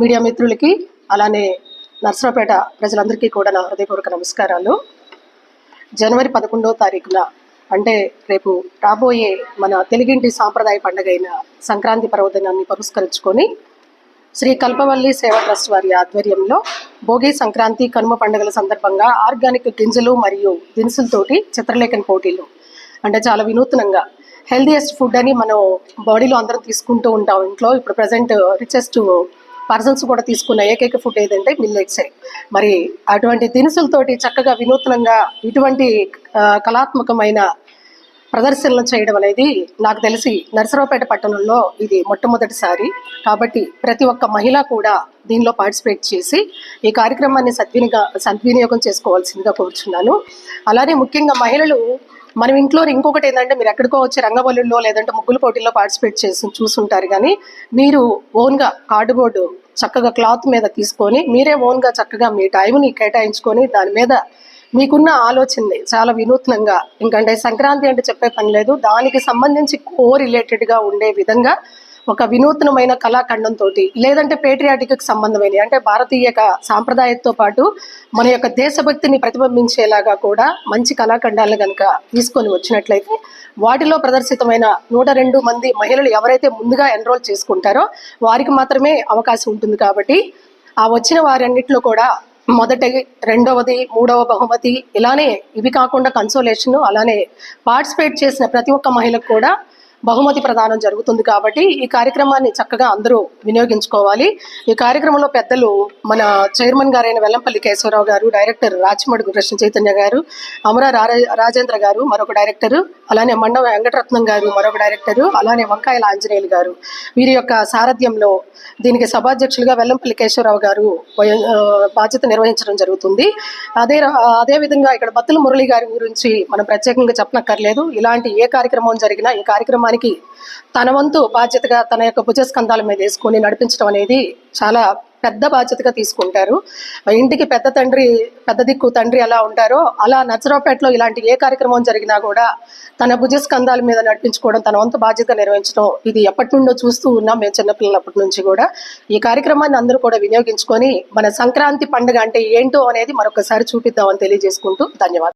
Media మిత్రులకి అలానే నర్సరావుపేట ప్రజలందరికీ కూడా నా హృదయపూర్వక నమస్కారాలు. జనవరి పదకొండవ తారీఖున అంటే రేపు రాబోయే మన తెలుగింటి సాంప్రదాయ పండుగ అయిన సంక్రాంతి పర్వదినాన్ని పురస్కరించుకొని శ్రీ కల్పవల్లి సేవా ట్రస్ట్ వారి ఆధ్వర్యంలో భోగి సంక్రాంతి కనుమ పండుగల సందర్భంగా ఆర్గానిక్ గింజలు మరియు దినుసులతోటి చిత్రలేఖన పోటీలు. అంటే చాలా వినూత్నంగా హెల్దీయెస్ట్ ఫుడ్ అని మనం బాడీలో అందరం తీసుకుంటూ ఉంటాం ఇంట్లో. ఇప్పుడు ప్రజెంట్ రిచెస్ట్ పర్సన్స్ కూడా తీసుకున్న ఏకైక ఫుడ్ ఏదంటే మిల్లెట్సే మరి అటువంటి దినుసులతోటి చక్కగా వినూత్నంగా ఇటువంటి కళాత్మకమైన ప్రదర్శనలు చేయడం అనేది నాకు తెలిసి నరసరావుపేట పట్టణంలో ఇది మొట్టమొదటిసారి. కాబట్టి ప్రతి ఒక్క మహిళ కూడా దీనిలో పార్టిసిపేట్ చేసి ఈ కార్యక్రమాన్ని సద్వినిగా సద్వినియోగం చేసుకోవాల్సిందిగా కోరుచున్నాను. అలానే ముఖ్యంగా మహిళలు మనం ఇంట్లో ఇంకొకటి ఏంటంటే మీరు ఎక్కడికో వచ్చి రంగవల్లుల్లో లేదంటే ముగ్గుల పోటీల్లో పార్టిసిపేట్ చేసి చూసుంటారు కానీ మీరు ఓన్గా కార్డుబోర్డు చక్కగా క్లాత్ మీద తీసుకొని మీరే ఓన్గా చక్కగా మీ టైంని కేటాయించుకొని దాని మీద మీకున్న ఆలోచనని చాలా వినూత్నంగా ఇంకంటే సంక్రాంతి అంటే చెప్పే పని లేదు. దానికి సంబంధించి కో రిలేటెడ్గా ఉండే విధంగా ఒక వినూత్నమైన కళాఖండంతో లేదంటే పేట్రియాటిక్ సంబంధమైన అంటే భారతీయ సాంప్రదాయంతో పాటు మన యొక్క దేశభక్తిని ప్రతిబింబించేలాగా కూడా మంచి కళాఖండాలను కనుక తీసుకొని వచ్చినట్లయితే వాటిలో ప్రదర్శితమైన నూట రెండు మంది మహిళలు ఎవరైతే ముందుగా ఎన్రోల్ చేసుకుంటారో వారికి మాత్రమే అవకాశం ఉంటుంది కాబట్టి ఆ వచ్చిన వారన్నింటిలో కూడా మొదటి రెండవది మూడవ బహుమతి ఇలానే ఇవి కాకుండా కన్సోలేషన్ అలానే పార్టిసిపేట్ చేసిన ప్రతి ఒక్క మహిళకు కూడా బహుమతి ప్రదానం జరుగుతుంది కాబట్టి ఈ కార్యక్రమాన్ని చక్కగా అందరూ వినియోగించుకోవాలి. ఈ కార్యక్రమంలో పెద్దలు మన చైర్మన్ గారైన వెల్లంపల్లి కేశవరావు గారు డైరెక్టర్ రాచిమడుగు కృష్ణ చైతన్య గారు అమర రాజేంద్ర గారు మరొక డైరెక్టర్ అలానే మండవ వెంకటరత్నం గారు మరొక డైరెక్టర్ అలానే వంకాయల ఆంజనేయులు గారు. వీరి యొక్క సారథ్యంలో దీనికి సభాధ్యక్షులుగా వెల్లంపల్లి కేశవరావు గారు బాధ్యత నిర్వహించడం జరుగుతుంది. అదే అదేవిధంగా అదే విధంగా ఇక్కడ బత్తుల మురళి గారి గురించి మనం ప్రత్యేకంగా చెప్పనక్కర్లేదు. ఇలాంటి ఏ కార్యక్రమం జరిగినా ఈ కార్యక్రమాన్ని వారికి తన వంతు బాధ్యతగా తన యొక్క భుజస్కంధాల మీద వేసుకొని నడిపించడం అనేది చాలా పెద్ద బాధ్యతగా తీసుకుంటారు. ఇంటికి పెద్ద తండ్రి పెద్ద దిక్కు తండ్రి ఎలా ఉంటారో అలా నచ్చరావుపేటలో ఇలాంటి ఏ కార్యక్రమం జరిగినా కూడా తన భుజస్కంధాల మీద నడిపించుకోవడం తన వంతు బాధ్యత నిర్వహించడం ఇది ఎప్పటి నుండో చూస్తూ ఉన్నాం మేము చిన్నపిల్లలప్పటి నుంచి కూడా. ఈ కార్యక్రమాన్ని అందరూ కూడా వినియోగించుకొని మన సంక్రాంతి పండుగ అంటే ఏంటో అనేది మరొకసారి చూపిద్దామని తెలియజేసుకుంటూ ధన్యవాదాలు.